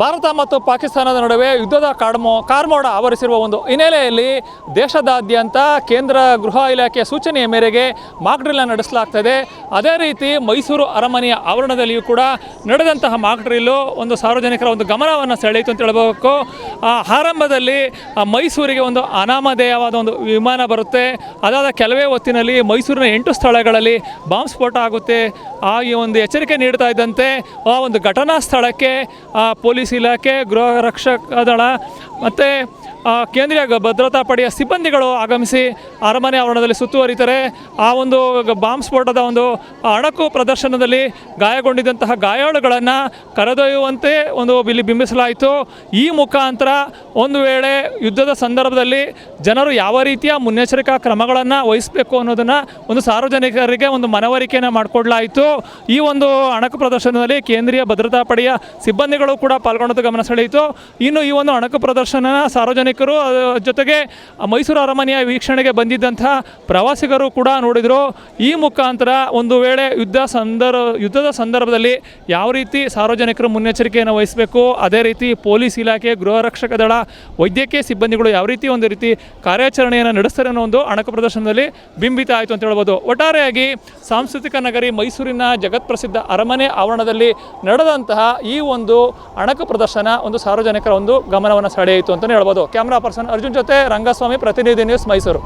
ಭಾರತ ಮತ್ತು ಪಾಕಿಸ್ತಾನದ ನಡುವೆ ಯುದ್ಧದ ಕಾಡ್ಮೋ ಕಾರ್ಮೋಡ ಆವರಿಸಿರುವ ಒಂದು ಹಿನ್ನೆಲೆಯಲ್ಲಿ ದೇಶದಾದ್ಯಂತ ಕೇಂದ್ರ ಗೃಹ ಇಲಾಖೆಯ ಸೂಚನೆಯ ಮೇರೆಗೆ ಮಾಕ್ಡ್ರಿಲ್ನ ನಡೆಸಲಾಗ್ತದೆ. ಅದೇ ರೀತಿ ಮೈಸೂರು ಅರಮನೆಯ ಆವರಣದಲ್ಲಿಯೂ ಕೂಡ ನಡೆದಂತಹ ಮಾಕ್ಡ್ರಿಲ್ಲು ಒಂದು ಸಾರ್ವಜನಿಕರ ಒಂದು ಗಮನವನ್ನು ಸೆಳೆಯಿತು ಅಂತ ಹೇಳಬೇಕು. ಆ, ಆರಂಭದಲ್ಲಿ ಮೈಸೂರಿಗೆ ಒಂದು ಅನಾಮಧೇಯವಾದ ಒಂದು ವಿಮಾನ ಬರುತ್ತೆ. ಅದಾದ ಕೆಲವೇ ಹೊತ್ತಿನಲ್ಲಿ ಮೈಸೂರಿನ ಎಂಟು ಸ್ಥಳಗಳಲ್ಲಿ ಬಾಂಬ್ ಸ್ಫೋಟ ಆಗುತ್ತೆ. ಆ ಈ ಒಂದು ಎಚ್ಚರಿಕೆ ನೀಡ್ತಾ ಇದ್ದಂತೆ ಆ ಒಂದು ಘಟನಾ ಸ್ಥಳಕ್ಕೆ ಆ, ಪೊಲೀಸ್ ಇಲಾಖೆ ಗೃಹ ರಕ್ಷಕ ದಳ ಮತ್ತು ಕೇಂದ್ರೀಯ ಭದ್ರತಾ ಪಡೆಯ ಸಿಬ್ಬಂದಿಗಳು ಆಗಮಿಸಿ ಅರಮನೆ ಆವರಣದಲ್ಲಿ ಸುತ್ತುವರಿತಾರೆ ಆ ಒಂದು ಬಾಂಬ್ ಸ್ಫೋಟದ ಒಂದು ಅಣಕು ಪ್ರದರ್ಶನದಲ್ಲಿ ಗಾಯಗೊಂಡಿದ್ದಂತಹ ಗಾಯಾಳುಗಳನ್ನು ಕರೆದೊಯ್ಯುವಂತೆ ಒಂದು ಇಲ್ಲಿ ಬಿಂಬಿಸಲಾಯಿತು. ಈ ಮುಖಾಂತರ ಒಂದು ವೇಳೆ ಯುದ್ಧದ ಸಂದರ್ಭದಲ್ಲಿ ಜನರು ಯಾವ ರೀತಿಯ ಮುನ್ನೆಚ್ಚರಿಕಾ ಕ್ರಮಗಳನ್ನು ವಹಿಸಬೇಕು ಅನ್ನೋದನ್ನು ಒಂದು ಸಾರ್ವಜನಿಕರಿಗೆ ಒಂದು ಮನವರಿಕೆಯನ್ನು ಮಾಡಿಕೊಡ್ಲಾಯಿತು. ಈ ಒಂದು ಅಣಕು ಪ್ರದರ್ಶನದಲ್ಲಿ ಕೇಂದ್ರೀಯ ಭದ್ರತಾ ಪಡೆಯ ಸಿಬ್ಬಂದಿಗಳು ಕೂಡ ಪಾಲ್ಗೊಂಡದ್ದು ಗಮನ ಸೆಳೆಯಿತು. ಇನ್ನು ಈ ಒಂದು ಅಣಕು ಪ್ರದರ್ಶನ ಸಾರ್ವಜನಿಕರು ಜೊತೆಗೆ ಮೈಸೂರು ಅರಮನೆಯ ವೀಕ್ಷಣೆಗೆ ಬಂದಿದ್ದಂಥ ಪ್ರವಾಸಿಗರು ಕೂಡ ನೋಡಿದರು. ಈ ಮುಖಾಂತರ ಒಂದು ವೇಳೆ ಯುದ್ಧ ಸಂದರ್ಭ ಯುದ್ಧದ ಸಂದರ್ಭದಲ್ಲಿ ಯಾವ ರೀತಿ ಸಾರ್ವಜನಿಕರು ಮುನ್ನೆಚ್ಚರಿಕೆಯನ್ನು ವಹಿಸಬೇಕು, ಅದೇ ರೀತಿ ಪೊಲೀಸ್ ಇಲಾಖೆ, ಗೃಹ ರಕ್ಷಕ ದಳ, ವೈದ್ಯಕೀಯ ಸಿಬ್ಬಂದಿಗಳು ಯಾವ ರೀತಿ ಒಂದು ರೀತಿ ಕಾರ್ಯಾಚರಣೆಯನ್ನು ನಡೆಸ್ತಾರೆ ಅನ್ನೋ ಒಂದು ಅಣಕು ಪ್ರದರ್ಶನದಲ್ಲಿ ಬಿಂಬಿತ ಆಯಿತು ಅಂತ ಹೇಳ್ಬೋದು. ಒಟ್ಟಾರೆಯಾಗಿ ಸಾಂಸ್ಕೃತಿಕ ನಗರಿ ಮೈಸೂರಿನ ಜಗತ್ಪ್ರಸಿದ್ಧ ಅರಮನೆ ಆವರಣದಲ್ಲಿ ನಡೆದಂತಹ ಈ ಒಂದು ಅಣಕು ಪ್ರದರ್ಶನ ಒಂದು ಸಾರ್ವಜನಿಕರ ಒಂದು ಗಮನವನ್ನು ಸೆಳೆಯಿತು ಅಂತಲೇ ಹೇಳ್ಬೋದು. ಕ್ಯಾಮ್ರಾ ಪರ್ಸನ್ ಅರ್ಜುನ್ ಜೊತೆ ರಂಗಸ್ವಾಮಿ ಪ್ರತಿನಿಧಿ ನ್ಯೂಸ್ ಮೈಸೂರು